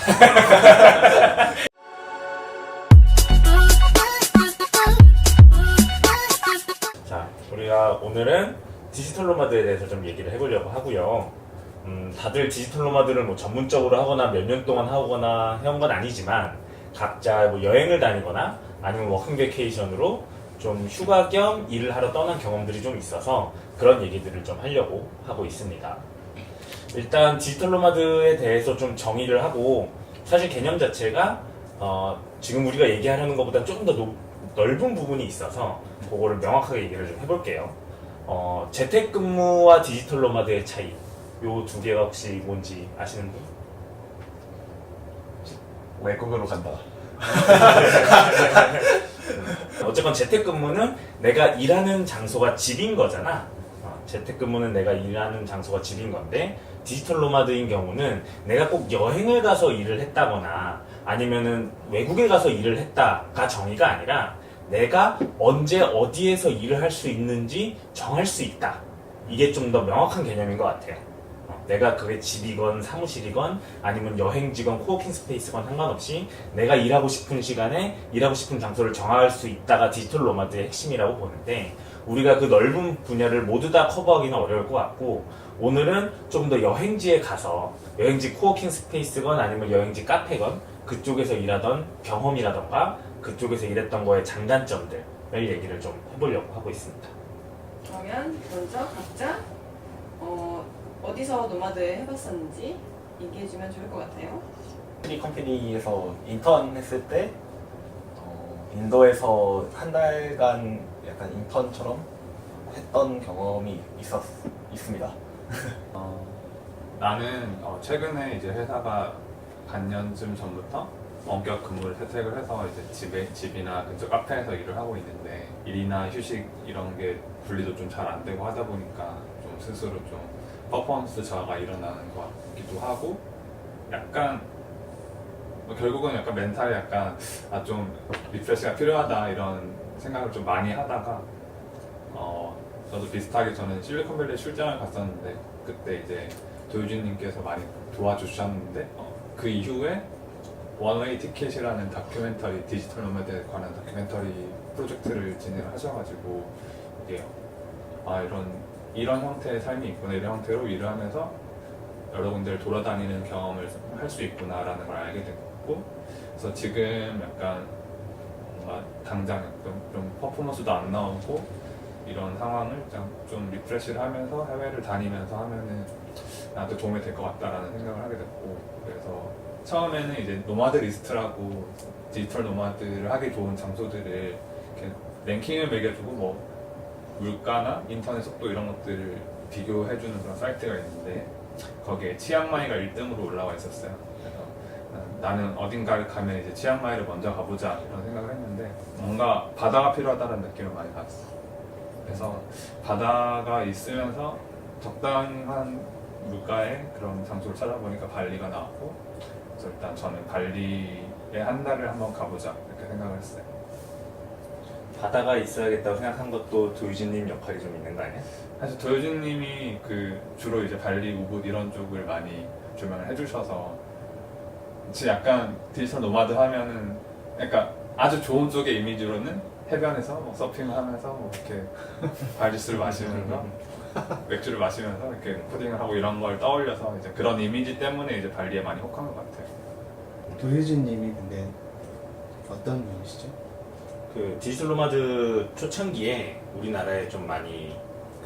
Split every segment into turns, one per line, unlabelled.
자, 우리가 오늘은 디지털 노마드에 대해서 좀 얘기를 해보려고 하고요. 음, 다들 디지털 노마드를 뭐 전문적으로 하거나 몇 년 동안 하거나 해온 건 아니지만 각자 뭐 여행을 다니거나 아니면 워킹 베케이션으로 좀 휴가 겸 일을 하러 떠난 경험들이 좀 있어서 그런 얘기들을 좀 하려고 하고 있습니다. 일단 디지털 노마드에 대해서 좀 정의를 하고 사실 개념 자체가 어, 지금 우리가 얘기하려는 것보다 조금 더 높- 넓은 부분이 있어서 그거를 명확하게 얘기를 좀 해볼게요. 어, 재택근무와 디지털 노마드의 차이 요 두 개가 혹시 뭔지 아시는 분?
외국으로 간다.
어쨌건 재택근무는 내가 일하는 장소가 집인 거잖아. 어, 재택근무는 내가 일하는 장소가 집인 건데 디지털 노마드인 경우는 내가 꼭 여행을 가서 일을 했다거나 아니면은 외국에 가서 일을 했다가 정의가 아니라 내가 언제 어디에서 일을 할 수 있는지 정할 수 있다. 이게 좀 더 명확한 개념인 것 같아요. 어, 내가 그게 집이건 사무실이건 아니면 여행지건 코워킹 스페이스건 상관없이 내가 일하고 싶은 시간에 일하고 싶은 장소를 정할 수 있다가 디지털 노마드의 핵심이라고 보는데 우리가 그 넓은 분야를 모두 다 커버하기는 어려울 것 같고 오늘은 좀더 여행지에 가서 여행지 코워킹 스페이스건 아니면 여행지 카페건 그쪽에서 일하던 경험이라던가 그쪽에서 일했던 거의 장단점들을 얘기를 좀 해보려고 하고 있습니다.
그러면 먼저 각자 어, 어디서 노마드 해봤었는지 얘기해주면 좋을 것 같아요.
이 컴퍼니에서 인턴 했을 때 어, 인도에서 한 달간 약간 인턴처럼 했던 경험이 있었 있습니다.
어, 나는 어, 최근에 이제 회사가 반년쯤 전부터 원격 근무를 채택을 해서 이제 집에 집이나 근처 카페에서 일을 하고 있는데 일이나 휴식 이런 게 분리도 좀 잘 안 되고 하다 보니까 좀 스스로 좀 퍼포먼스 저하가 일어나는 것 같기도 하고 약간 뭐 결국은 약간 멘탈이 약간 아 좀 리프레시가 필요하다 이런 생각을 좀 많이 하다가 어 저도 비슷하게 저는 실리콘밸리 출장을 갔었는데 그때 이제 도유진님께서 많이 도와주셨는데 어, 그 이후에 원웨이 티켓이라는 다큐멘터리 디지털 노매드에 관한 다큐멘터리 프로젝트를 진행을 하셔가지고 이게 아 이런 이런 형태의 삶이 있구나 이런 형태로 일을 하면서 여러 군데를 돌아다니는 경험을 할 수 있구나라는 걸 알게 됐고 그래서 지금 약간 뭔가 당장 좀, 좀 퍼포먼스도 안 나오고 이런 상황을 좀, 좀 리프레시를 하면서 해외를 다니면서 하면은 나한테 도움이 될 것 같다라는 생각을 하게 됐고 그래서 처음에는 이제 노마드 리스트라고 디지털 노마드를 하기 좋은 장소들을 랭킹을 매겨주고 뭐 물가나 인터넷 속도 이런 것들을 비교해주는 그런 사이트가 있는데 거기에 치앙마이가 1등으로 올라와 있었어요. 그래서 나는 어딘가를 가면 이제 치앙마이를 먼저 가보자 이런 생각을 했는데 뭔가 바다가 필요하다는 느낌을 많이 받았어. 그래서 바다가 있으면서 적당한 물가의 그런 장소를 찾아보니까 발리가 나왔고 그래서 일단 저는 발리에 한 달을 한번 가보자 이렇게 생각을 했어요.
바다가 있어야겠다고 생각한 것도 도유진님 역할이 좀 있는 거 아니야?
사실 도효진님이 그 주로 이제 발리, 우붓 이런 쪽을 많이 조명을 해주셔서 진짜 약간 디지털 노마드 하면은 약간 아주 좋은 쪽의 이미지로는 해변에서 뭐 서핑하면서 뭐 이렇게 발주스를 마시면서 맥주를 마시면서 이렇게 코딩을 하고 이런 걸 떠올려서 이제 그런 이미지 때문에 이제 발리에 많이 혹한 것 같아요.
도효진님이 근데 어떤 분이시죠?
그 디지털 노마드 초창기에 우리나라에 좀 많이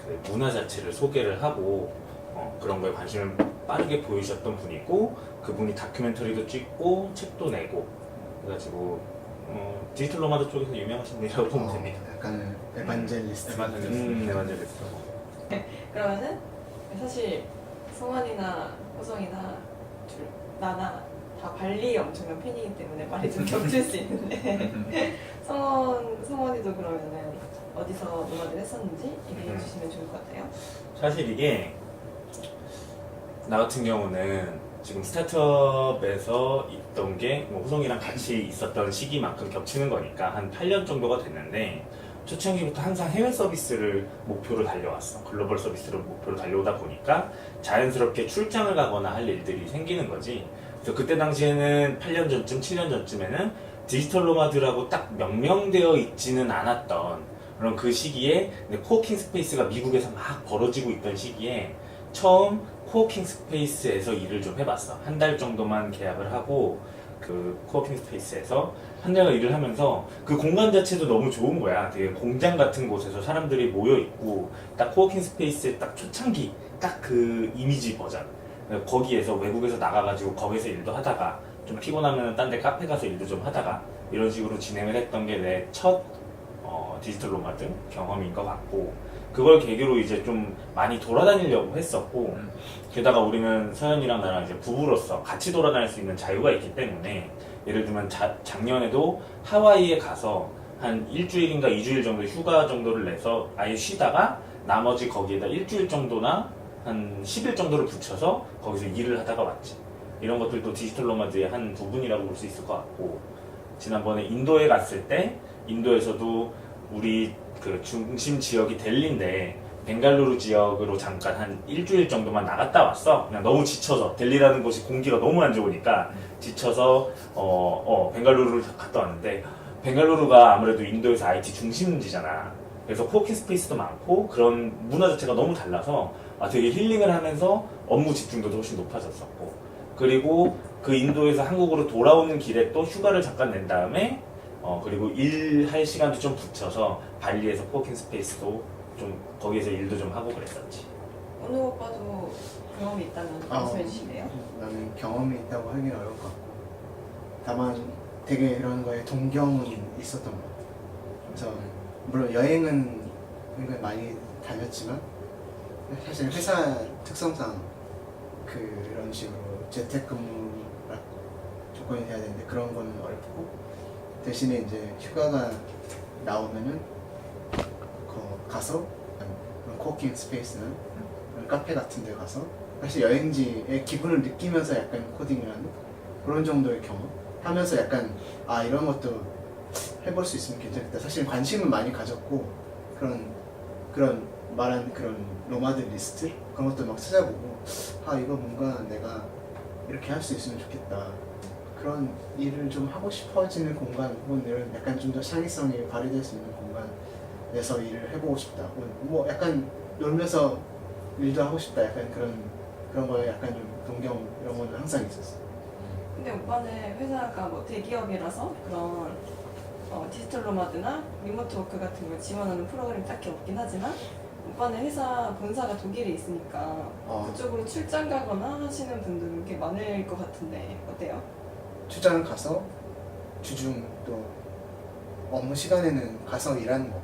그 문화 자체를 소개를 하고 어, 그런 거에 관심을 빠르게 보이셨던 분이고 그분이 다큐멘터리도 찍고 책도 내고 그래가지고 어, 디지털 노마드 쪽에서 유명하신 분이라고 보면 됩니다.
어, 약간 에반젤리스트.
에반젤리스트.
음, 에반젤리스트.
그러면은 사실 성환이나 호성이나 둘, 나나 다 발리 엄청난 팬이기 때문에 말이 좀 겹칠 수 있는데 성원 성원이도 그러면은 어디서 노마드를 했었는지 얘기해 주시면 좋을 것 같아요.
사실 이게 나 같은 경우는 지금 스타트업에서 있던 게뭐 호성이랑 같이 있었던 시기만큼 겹치는 거니까 한 8년 정도가 됐는데 초창기부터 항상 해외 서비스를 목표로 달려왔어. 글로벌 서비스를 목표로 달려오다 보니까 자연스럽게 출장을 가거나 할 일들이 생기는 거지. 그래서 그때 당시에는 8년 전쯤, 7년 전쯤에는 디지털 노마드라고 딱 명명되어 있지는 않았던 그런 그 시기에 코워킹 스페이스가 미국에서 막 벌어지고 있던 시기에 처음 코워킹 스페이스에서 일을 좀 해봤어. 한 달 정도만 계약을 하고 그 코워킹 스페이스에서 한 달간 일을 하면서 그 공간 자체도 너무 좋은 거야. 되게 공장 같은 곳에서 사람들이 모여 있고 딱 코워킹 스페이스의 딱 초창기 딱 그 이미지 버전. 거기에서 외국에서 나가가지고 거기서 일도 하다가 좀 피곤하면 딴 데 카페 가서 일도 좀 하다가 이런 식으로 진행을 했던 게 내첫 어, 디지털 노마드 경험인 것 같고 그걸 계기로 이제 좀 많이 돌아다니려고 했었고
음.
게다가 우리는 서현이랑 나랑 이제 부부로서 같이 돌아다닐 수 있는 자유가 있기 때문에 예를 들면 자- 작년에도 하와이에 가서 한 일주일인가 이주일 정도 휴가 정도를 내서 아예 쉬다가 나머지 거기에다 일주일 정도나 한 10일 정도를 붙여서 거기서 일을 하다가 왔지. 이런 것들도 디지털 노마드의 한 부분이라고 볼 수 있을 것 같고 지난번에 인도에 갔을 때 인도에서도 우리 그 중심 지역이 델리인데 벵갈루루 지역으로 잠깐 한 일주일 정도만 나갔다 왔어. 그냥 너무 지쳐서 델리라는 곳이 공기가 너무 안 좋으니까 지쳐서 어, 어 벵갈루루를 갔다 왔는데 벵갈루루가 아무래도 인도에서 IT 중심지잖아. 그래서 코워킹 스페이스도 많고 그런 문화 자체가 너무 달라서 아, 되게 힐링을 하면서 업무 집중도 훨씬 높아졌었고 그리고 그 인도에서 한국으로 돌아오는 길에 또 휴가를 잠깐 낸 다음에 어 그리고 일할 시간도 좀 붙여서 발리에서 코워킹 스페이스도 좀 거기에서 일도 좀 하고 그랬었지.
오늘 오빠도 경험이 있다면
아,
말씀해 주실래요?
나는 경험이 있다고 하긴 어려울 것 같고 다만 되게 이런 거에 동경은 있었던 것 같아. 그래서 물론 여행은 굉장히 많이 다녔지만 사실 회사 특성상 그런 식으로 재택근무라 조건이 돼야 되는데 그런 거는 어렵고 대신에 이제 휴가가 나오면은 거 가서 코워킹 스페이스나 그런 카페 같은 데 가서 사실 여행지의 기분을 느끼면서 약간 코딩이라는 그런 정도의 경험 하면서 약간 아 이런 것도 해볼 수 있으면 괜찮겠다. 사실 관심은 많이 가졌고 그런 그런 말한 그런 노마드 리스트? 그런 것도 막 찾아보고 아 이거 뭔가 내가 이렇게 할 수 있으면 좋겠다. 그런 일을 좀 하고 싶어지는 공간 혹은 약간 좀 더 창의성이 발휘될 수 있는 공간에서 일을 해보고 싶다. 뭐 약간 놀면서 일도 하고 싶다. 약간 그런 그런 거에 약간 좀 동경 이런 거는 항상 있었어.
근데 오빠는 회사가 뭐 대기업이라서 그런 어, 디지털 노마드나 리모트 워크 같은 걸 지원하는 프로그램이 딱히 없긴 하지만 오빠는 회사 본사가 독일에 있으니까
어,
그쪽으로 출장 가거나 하시는 분들 꽤 많을 것 같은데 어때요?
출장 가서 주중 또 업무 시간에는 가서 일하는 거고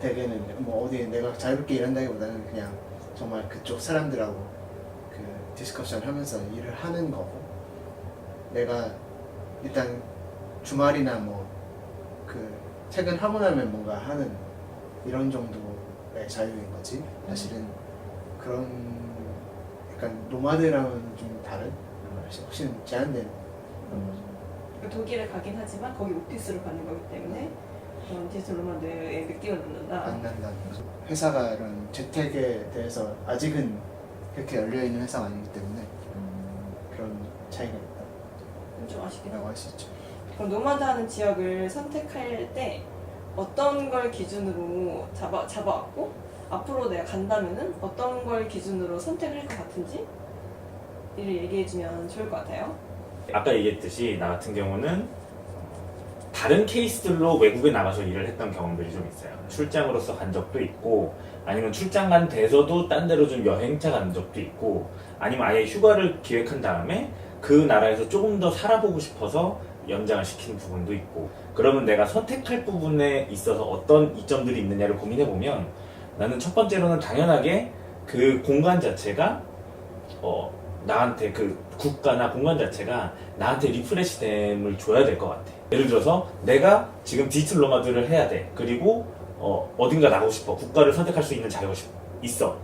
대개는 뭐 어디 내가 자유롭게 일한다기보다는 그냥 정말 그쪽 사람들하고 그 디스커션 하면서 일을 하는 거고. 내가 일단 주말이나 뭐 그 퇴근하고 나면 뭔가 하는 이런 정도 의 자유인 거지 사실은 그런 약간 노마드랑은 좀 다른 훨씬 제한된 그런 거죠.
그 독일에 가긴 하지만 거기 오피스로 가는 거기 때문에 그런 디지털 노마드의 느낌을 받는다.
안 난다는 거죠. 회사가 이런 재택에 대해서 아직은 그렇게 열려 있는 회사가 아니기 때문에 그런 차이가
좀 아쉽긴 하고.
있다고 할 수 있죠.
그럼 노마드 하는 지역을 선택할 때 어떤 걸 기준으로 잡아 잡아왔고 앞으로 내가 간다면은 어떤 걸 기준으로 선택을 할 것 같은지 이를 얘기해주면 좋을 것 같아요.
아까 얘기했듯이 나 같은 경우는 다른 케이스들로 외국에 나가서 일을 했던 경험들이 좀 있어요. 출장으로서 간 적도 있고, 아니면 출장 간 데서도 딴 데로 좀 여행차 간 적도 있고, 아니면 아예 휴가를 기획한 다음에 그 나라에서 조금 더 살아보고 싶어서 연장을 시키는 부분도 있고, 그러면 내가 선택할 부분에 있어서 어떤 이점들이 있느냐를 고민해 보면 나는 첫 번째로는 당연하게 그 공간 자체가 어, 나한테 그 국가나 공간 자체가 나한테 리프레시됨을 줘야 될 것 같아. 예를 들어서 내가 지금 디지털 노마드를 해야 돼. 그리고 어, 어딘가 나가고 싶어. 국가를 선택할 수 있는 자유가 싶- 있어.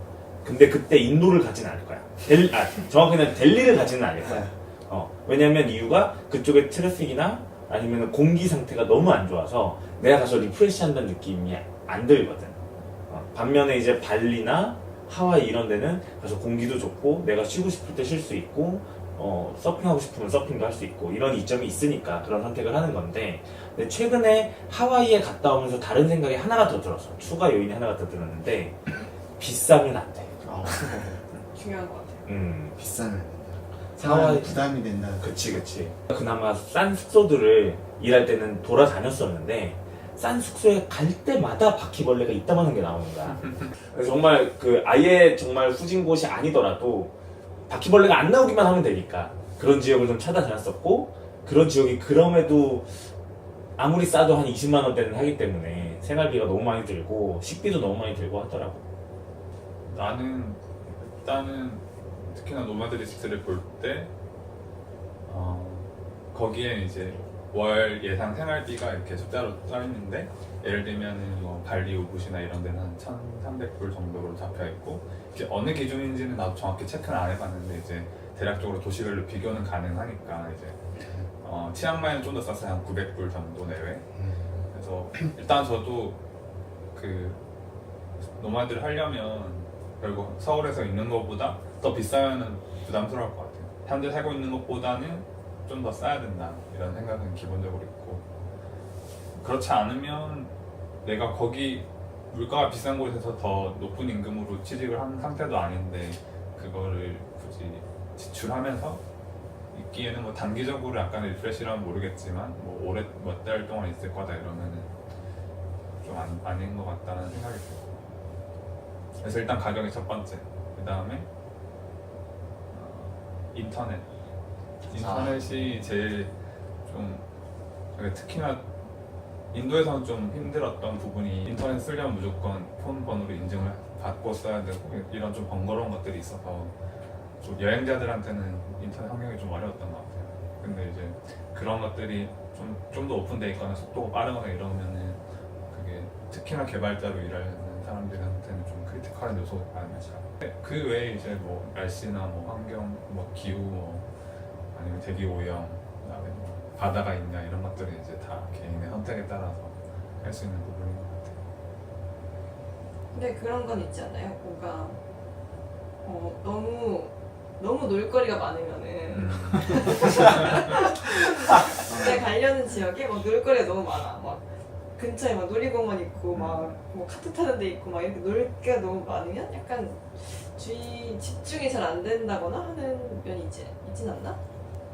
근데 그때 인도를 가진 않을 거야. 델, 아, 정확히는 델리를 가지는 않을 거야. 어, 왜냐면 이유가 그쪽의 트래픽이나 아니면 공기 상태가 너무 안 좋아서 내가 가서 리프레시 한다는 느낌이 안 들거든. 어, 반면에 이제 발리나 하와이 이런 데는 가서 공기도 좋고 내가 쉬고 싶을 때 쉴 수 있고 어, 서핑하고 싶으면 서핑도 할 수 있고 이런 이점이 있으니까 그런 선택을 하는 건데 근데 최근에 하와이에 갔다 오면서 다른 생각이 하나가 더 들었어 추가 요인이 하나가 더 들었는데 비싸면 안 돼.
어,
중요한 것 같아요.
음,
비싸면
하와이-
하와이 부담이 된다.
그치 그치. 그나마 싼 숙소들을 일할 때는 돌아다녔었는데 싼 숙소에 갈 때마다 바퀴벌레가 있다마는 게 나오는 거야. 그래서 정말 그 아예 정말 후진 곳이 아니더라도 바퀴벌레가 안 나오기만 하면 되니까 그런 지역을 좀 찾아다녔었고 그런 지역이 그럼에도 아무리 싸도 한 20만 원대는 하기 때문에 생활비가 너무 많이 들고 식비도 너무 많이 들고 하더라고.
나는 일단은 특히나 노마드 리스트를 볼때 어, 거기에 이제 월 예상 생활비가 이렇게 숫자로 써 있는데 예를 들면은 뭐 발리 우붓이나 이런 데는 한 1,300불 정도로 잡혀 있고 이게 어느 기준인지는 나도 정확히 체크는 안 해봤는데 이제 대략적으로 도시별로 비교는 가능하니까 이제 어, 치앙마이는 좀 더 쌌어요. 한 900불 정도 내외. 그래서 일단 저도 그 노마드를 하려면 결국 서울에서 있는 것보다 더 비싸면 부담스러울 것 같아요. 현재 살고 있는 것보다는 좀 더 싸야 된다. 이런 생각은 기본적으로 있고. 그렇지 않으면 내가 거기 물가가 비싼 곳에서 더 높은 임금으로 취직을 한 상태도 아닌데 그거를 굳이 지출하면서 있기에는 뭐 단기적으로 약간의 리프레시라면 모르겠지만 뭐 오래 몇 달 동안 있을 거다 이러면은 좀 안, 아닌 것 같다는 생각이 들고. 그래서 일단 가격이 첫 번째. 그 다음에 어, 인터넷 인터넷이 제일 좀 그러니까 특히나 인도에서는 좀 힘들었던 부분이 인터넷 쓰려면 무조건 폰 번호로 인증을 받고 써야 되고 이런 좀 번거로운 것들이 있어서 좀 여행자들한테는 인터넷 환경이 좀 어려웠던 것 같아요. 근데 이제 그런 것들이 좀 좀 더 오픈돼 있거나 속도가 빠르거나 이러면은 그게 특히나 개발자로 일하는 사람들한테는 좀 크리티컬한 요소가 아닐까. 그 외에 이제 뭐 날씨나 뭐 환경, 뭐 기후, 뭐 아니면 대기 오염, 그다음에 뭐 바다가 있냐 이런 것들이 이제 다 개인의 선택에 따라서 할 수 있는 부분인 것 같아요.
근데 그런 건 않나요? 뭔가 어, 너무 너무 놀거리가 많으면은
음.
내가 가려는 지역에 막 놀거리가 너무 많아. 막 근처에 막 놀이공원 있고 막 뭐 카트 타는 데 있고 막 이렇게 놀게 너무 많으면 약간 주의 집중이 잘 안 된다거나 하는 면이 있지 있진 않나?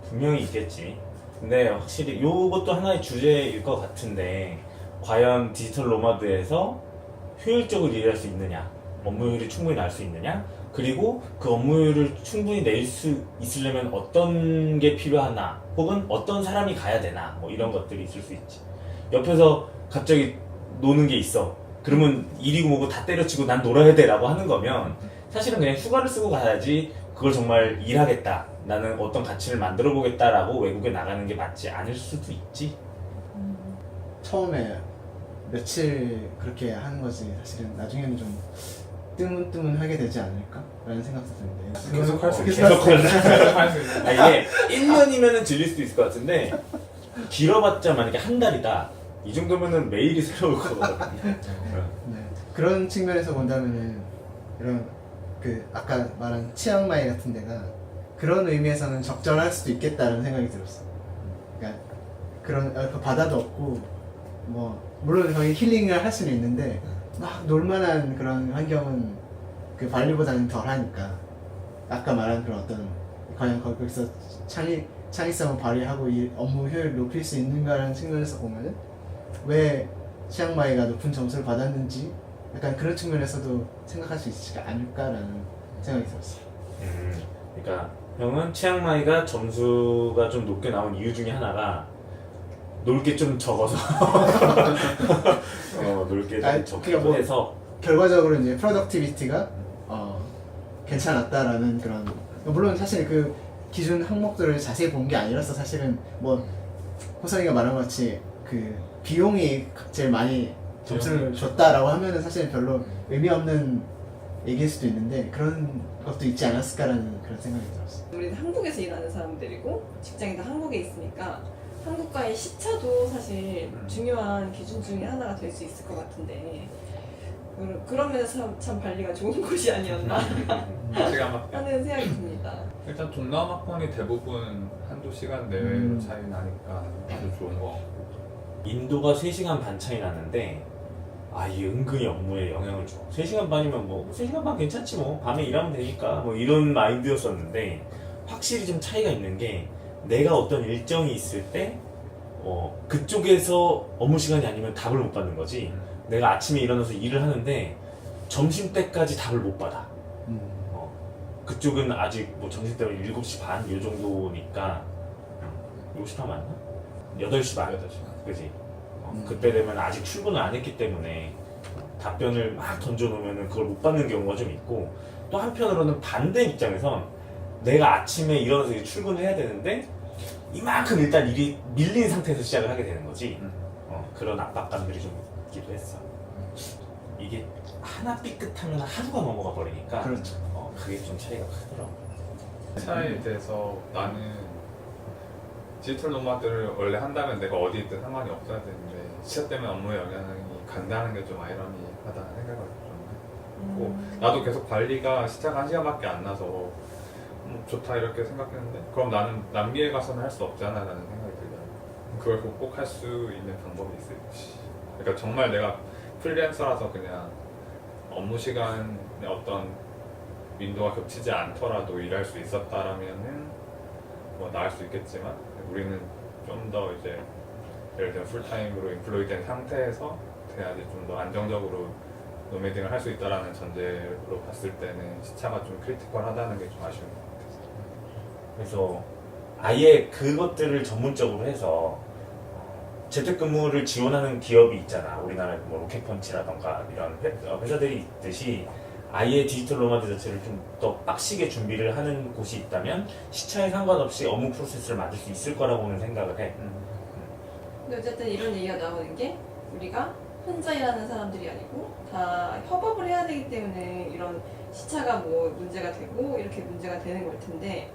분명히 있겠지. 근데 확실히 이것도 하나의 주제일 것 같은데 과연 디지털 노마드에서 효율적으로 일할 수 있느냐, 업무율이 충분히 날 수 있느냐, 그리고 그 업무율을 충분히 낼 수 있으려면 어떤 게 필요하나, 혹은 어떤 사람이 가야 되나, 뭐 이런 것들이 있을 수 있지. 옆에서 갑자기 노는 게 있어. 그러면 일이고 뭐고 다 때려치고 난 놀아야 돼라고 하는 거면 사실은 그냥 휴가를 쓰고 가야지 그걸 정말 일하겠다. 나는 어떤 가치를 만들어 보겠다라고 외국에 나가는 게 맞지 않을 수도 있지.
처음에 며칠 그렇게 하는 거지 사실은 나중에는 좀 뜨문뜨문 하게 되지 않을까라는 생각도 드는데
계속 할수
계속
계속
할 수-
있는
아, 이게 1년이면 은 질릴 수도 있을 것 같은데 길어봤자 만약에 한 달이다. 이 정도면은 매일이 새로울 거거든요.
네. 그런 측면에서 본다면은 이런 그 아까 말한 치앙마이 같은 데가 그런 의미에서는 적절할 수도 있겠다는 생각이 들었어. 그러니까 그런 어, 그 바다도 없고 뭐 물론 거기 힐링을 할 수는 있는데 막 놀만한 그런 환경은 그 발리보다는 덜하니까 아까 말한 그런 어떤 과연 거기서 창의 창의성을 발휘하고 이 업무 효율을 높일 수 있는가라는 측면에서 보면은 왜 치앙마이가 높은 점수를 받았는지 약간 그런 측면에서도 생각할 수 있지 않을까라는 생각이 들었어.
음, 그러니까 형은 치앙마이가 점수가 좀 높게 나온 이유 중에 하나가 놀 게 좀 적어서 어, 놀게좀
아니,
적고
그러니까 뭐-
해서
결과적으로 이제 프로덕티비티가 어, 괜찮았다라는 그런 물론 사실 그 기준 항목들을 자세히 본 게 아니라서 사실은 뭐 호성이가 말한 것 같이 그 비용이 제일 많이 점수를 줬다라고 하면은 사실 별로 의미 없는 얘기일 수도 있는데 그런 것도 있지 않았을까라는 그런 생각이 들었어.
우리는 한국에서 일하는 사람들이고 직장이 다 한국에 있으니까 한국과의 시차도 사실 중요한 기준 중에 하나가 될 수 있을 것 같은데 그러- 그런 면에서 참, 참 발리가 좋은 곳이 아니었나 하는 생각이 듭니다.
일단 동남아권이 대부분 한두 시간 내외로
음.
차이 나니까 아주 좋은 거 같고
인도가 3시간 반 차이 나는데 아, 이 은근히 업무에 영향을 줘. 3시간 반이면 뭐 3시간 반 괜찮지 뭐. 밤에 일하면 되니까 뭐 이런 마인드였었는데 확실히 좀 차이가 있는 게 내가 어떤 일정이 있을 때 어, 그쪽에서 업무 시간이 아니면 답을 못 받는 거지. 내가 아침에 일어나서 일을 하는데 점심 때까지 답을 못 받아.
음.
어, 그쪽은 아직 뭐 점심 때면 7시 반 이 정도니까 7시 반 맞나? 8시 반.
8시간
그지? 어,
음.
그때 되면 아직 출근을 안 했기 때문에 답변을 막 던져놓으면 그걸 못 받는 경우가 좀 있고 또 한편으로는 반대 입장에선 내가 아침에 일어나서 이제 출근을 해야 되는데 이만큼 일단 일이 밀린 상태에서 시작을 하게 되는 거지
음.
어, 그런 압박감들이 좀 있기도 했어 이게 하나 삐끗하면 하루가 넘어가 버리니까
그렇죠.
어, 그게 좀 차이가 크더라고
차이에 대해서 나는 디지털 노마드를 원래 한다면 내가 어디 있든 상관이 없어야 되는데 시차 때문에 업무에 영향이 간다는 게 좀 아이러니하다는 생각을 좀고 나도 계속 관리가 시차가 한 시간밖에 안 나서 음, 좋다 이렇게 생각했는데 그럼 나는 남미에 가서는 할 수 없잖아라는 생각이 들더라고. 그걸 극복할 수 있는 방법이 있을지. 그러니까 정말 내가 프리랜서라서 그냥 업무 시간에 어떤 윈도가 겹치지 않더라도 일할 수 있었다라면은 뭐 나을 수 있겠지만 우리는 좀 더 이제 예를 들면 풀타임으로 인플로이 된 상태에서 돼야지 좀 더 안정적으로 노매딩을 할 수 있다라는 전제로 봤을 때는 시차가 좀 크리티컬하다는 게 좀 아쉬운 것 같아요.
그래서 아예 그것들을 전문적으로 해서 재택근무를 지원하는 기업이 있잖아. 우리나라에 뭐 로켓펀치라던가 이런 회, 어, 회사들이 있듯이 아예 디지털 노마드 자체를 좀 더 빡시게 준비를 하는 곳이 있다면 시차에 상관없이 업무 프로세스를 만들 수 있을 거라고는 생각을 해.
근데 어쨌든 이런 얘기가 나오는 게 우리가 혼자 일하는 사람들이 아니고 다 협업을 해야 되기 때문에 이런 시차가 뭐 문제가 되고 이렇게 문제가 되는 걸 텐데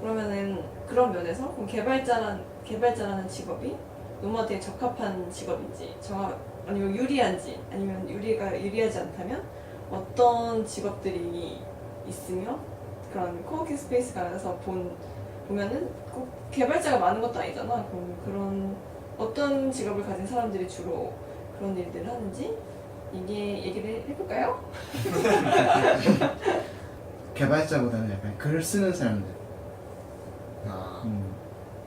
그러면은 그런 면에서 그럼 개발자란 개발자라는 직업이 노마드에 적합한 직업인지 정확 아니면 유리한지 아니면 유리가 유리하지 않다면 어떤 직업들이 있으며 그런 코워킹 스페이스가 가서 본 보면은 꼭 개발자가 많은 것도 아니잖아. 그럼 그런 어떤 직업을 가진 사람들이 주로 그런 일들을 하는지 이게 얘기를 해볼까요?
개발자보다는 약간 글 쓰는 사람들.
아,
음.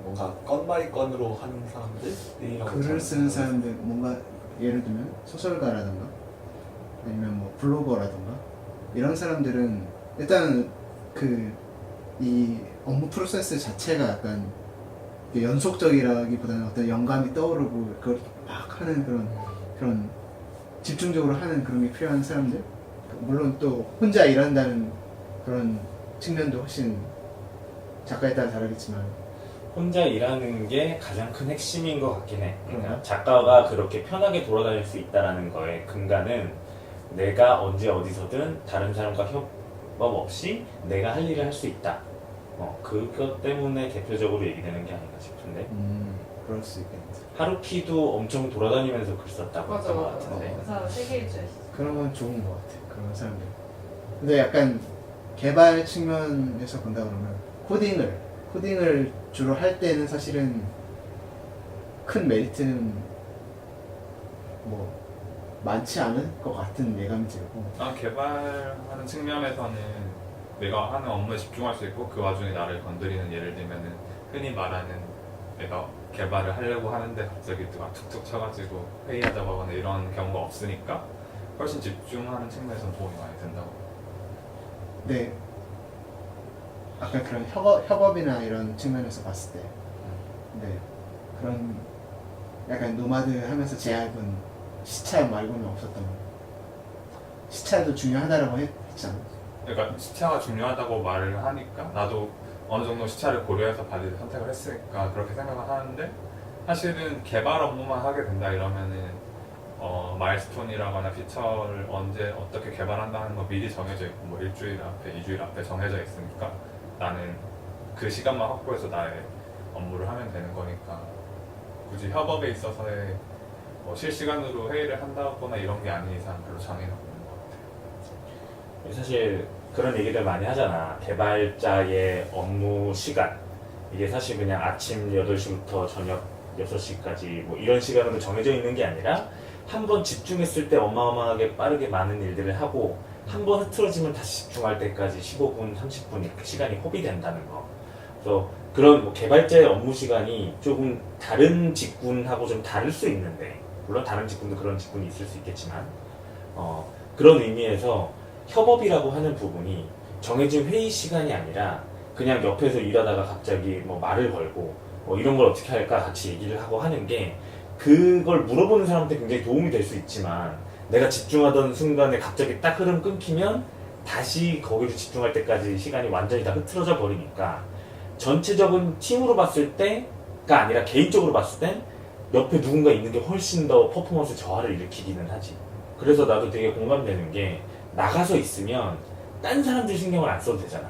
뭔가 건 바이 건으로 하는 사람들이라고
글을
저는
쓰는 사람들 뭔가 예를 들면 소설가라던가 아니면 뭐 블로거라던가 이런 사람들은 일단 그 이 업무 프로세스 자체가 약간 연속적이라기보다는 어떤 영감이 떠오르고 그걸 막 하는 그런 그런 집중적으로 하는 그런 게 필요한 사람들 물론 또 혼자 일한다는 그런 측면도 훨씬 작가에 따라 다르겠지만
혼자 일하는 게 가장 큰 핵심인 것 같긴 해. 그러니까
그래요?
작가가 그렇게 편하게 돌아다닐 수 있다라는 거의 근간은 내가 언제 어디서든 다른 사람과 협업 없이 내가 할 일을 할 수 있다. 어, 그것 때문에 대표적으로 얘기되는 게 아닌가 싶은데
음 그럴 수 있겠네
하루키도 엄청 돌아다니면서 글 썼다고
맞아
했던 것
맞아.
같은데
그 사람 세계 일주였어.
그런 건 좋은 것 같아 그런 사람들 근데 약간 개발 측면에서 본다 그러면 코딩을 코딩을 주로 할 때는 사실은 큰 메리트는 뭐 많지 않은 것 같은 예감이 들고
난 개발하는 측면에서는 내가 하는 업무에 집중할 수 있고 그 와중에 나를 건드리는 예를 들면은 흔히 말하는 내가 개발을 하려고 하는데 갑자기 누가 툭툭 쳐가지고 회의하자고 하거나 이런 경우가 없으니까 훨씬 집중하는 측면에서는 도움이 많이 된다고.
근데 아까 그런 협업, 협업이나 이런 측면에서 봤을 때. 근데 그런 약간 노마드 하면서 제약은 시차 말고는 없었던 거 시차도 중요하다라고 했, 했잖아
그러니까 시차가 중요하다고 말을 하니까 나도 어느 정도 시차를 고려해서 바디를 선택을 했으니까 그렇게 생각을 하는데 사실은 개발 업무만 하게 된다 이러면은 어, 마일스톤이라거나 피처를 언제 어떻게 개발한다는 거 미리 정해져 있고 뭐 일주일 앞에, 이주일 앞에 정해져 있으니까 나는 그 시간만 확보해서 나의 업무를 하면 되는 거니까 굳이 협업에 있어서의 뭐 실시간으로 회의를 한다거나 이런 게 아닌 이상 별로 장애는 없는 것 같아요.
사실 그런 얘기를 많이 하잖아. 개발자의 업무 시간. 이게 사실 그냥 아침 8시부터 저녁 6시까지 뭐 이런 시간으로 정해져 있는 게 아니라 한 번 집중했을 때 어마어마하게 빠르게 많은 일들을 하고 한 번 흐트러지면 다시 집중할 때까지 15분, 30분 이렇게 시간이 허비된다는 거. 그래서 그런 뭐 개발자의 업무 시간이 조금 다른 직군하고 좀 다를 수 있는데 물론 다른 직군도 그런 직군이 있을 수 있겠지만 어, 그런 의미에서 협업이라고 하는 부분이 정해진 회의 시간이 아니라 그냥 옆에서 일하다가 갑자기 뭐 말을 걸고 뭐 이런 걸 어떻게 할까 같이 얘기를 하고 하는 게 그걸 물어보는 사람한테 굉장히 도움이 될 수 있지만 내가 집중하던 순간에 갑자기 딱 흐름 끊기면 다시 거기로 집중할 때까지 시간이 완전히 다 흐트러져 버리니까 전체적인 팀으로 봤을 때가 아니라 개인적으로 봤을 땐 옆에 누군가 있는 게 훨씬 더 퍼포먼스 저하를 일으키기는 하지. 그래서 나도 되게 공감되는 게 나가서 있으면 딴 사람들 신경을 안 써도 되잖아.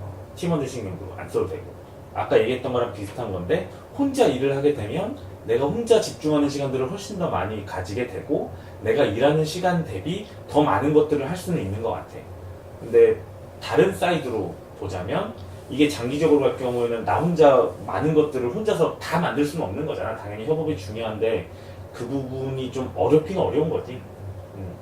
어, 팀원들 신경도 안 써도 되고. 아까 얘기했던 거랑 비슷한 건데 혼자 일을 하게 되면 내가 혼자 집중하는 시간들을 훨씬 더 많이 가지게 되고 내가 일하는 시간 대비 더 많은 것들을 할 수는 있는 것 같아. 근데 다른 사이드로 보자면 이게 장기적으로 갈 경우에는 나 혼자 많은 것들을 혼자서 다 만들 수는 없는 거잖아. 당연히 협업이 중요한데 그 부분이 좀 어렵긴 어려운 거지. 음.